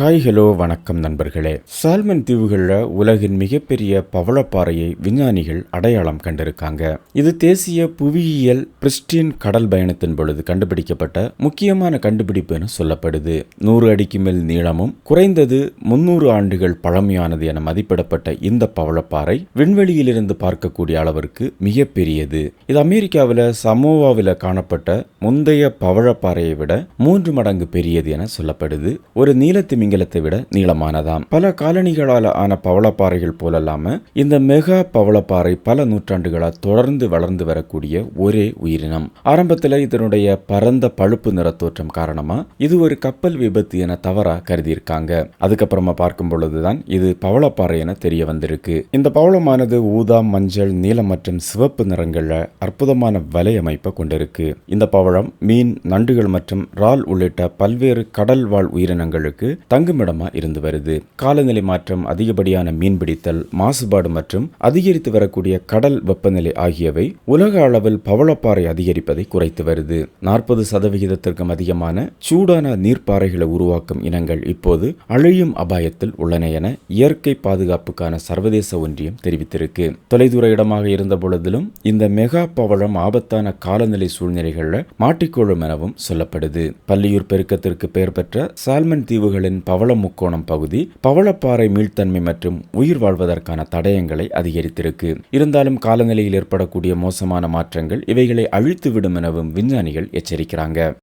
Hi hello வணக்கம் நண்பர்களே. Salmon தீவுகளில் உலகின் மிகப்பெரிய பவளப்பாறையை விஞ்ஞானிகள் அடையாளம் கண்டிருக்காங்க. இது தேசிய புவியியல் பிரிஸ்டின் கடல் பயணத்தின் பொழுது கண்டுபிடிக்கப்பட்ட முக்கியமான கண்டுபிடிப்பு என சொல்லப்படுது. நூறு அடிக்கு மேல் நீளமும் குறைந்தது முன்னூறு ஆண்டுகள் பழமையானது என மதிப்பிடப்பட்ட இந்த பவளப்பாறை விண்வெளியிலிருந்து பார்க்கக்கூடிய அளவிற்கு மிகப்பெரியது. இது அமெரிக்காவில் சமோவாவில் காணப்பட்ட முந்தைய பவழப்பாறையை விட மூன்று மடங்கு பெரியது என சொல்லப்படுது. ஒரு நீலத்து மிங்கலத்தை விட நீளமானதாம். பல காலனிகளால் ஆன பவளப்பாறைகள் போலல்லாம இந்த மெகா பவளப்பாறை பல நூற்றாண்டுகளால் தொடர்ந்து வளர்ந்து வரக்கூடிய ஒரே உயிரினம். ஆரம்பத்தில் இதனுடைய பரந்த பழுப்பு நிற தோற்றம் காரணமா இது ஒரு கப்பல் விபத்து என தவறா கருதியிருக்காங்க. அதுக்கப்புறமா பார்க்கும் பொழுதுதான் இது பவளப்பாறை என தெரிய வந்திருக்கு. இந்த பவளமானது ஊதா மஞ்சள் நீலம் மற்றும் சிவப்பு நிறங்கள்ல அற்புதமான வலை அமைப்பை கொண்டிருக்கு. இந்த பவளம் மீன் நண்டுகள் மற்றும் இறால் உள்ளிட்ட பல்வேறு கடல் வாழ் உயிரினங்களுக்கு தங்குமிடமாக இருந்து வருது. காலநிலை மாற்றம் அதிகப்படியான மீன்பிடித்தல் மாசுபாடு மற்றும் அதிகரித்து வரக்கூடிய கடல் வெப்பநிலை ஆகியவை உலக அளவில் பவளப்பாறை அதிகரிப்பதை குறைத்து வருது. நாற்பது சதவிகிதத்திற்கும் அதிகமான சூடான நீர்ப்பாறைகளை உருவாக்கும் இனங்கள் இப்போது அழியும் அபாயத்தில் உள்ளன என இயற்கை பாதுகாப்புக்கான சர்வதேச ஒன்றியம் தெரிவித்திருக்கு. தொலைதூர இடமாக இருந்த பொழுதிலும் இந்த மெகா பவளம் ஆபத்தான காலநிலை சூழ்நிலைகளில் மாட்டிக்கொள்ளும் எனவும் சொல்லப்படுது. பள்ளியூர் பெருக்கத்திற்கு பெயர் பெற்ற சால்மன் தீவுகளின் பவள முக்கோணம் பகுதி பவளப்பாறை மீள்தன்மை மற்றும் உயிர் வாழ்வதற்கான தடயங்களை அதிகரித்திருக்கு. இருந்தாலும் காலநிலையில் ஏற்படக்கூடிய மோசமான மாற்றங்கள் இவைகளை அழித்துவிடும் எனவும் விஞ்ஞானிகள் எச்சரிக்கிறாங்க.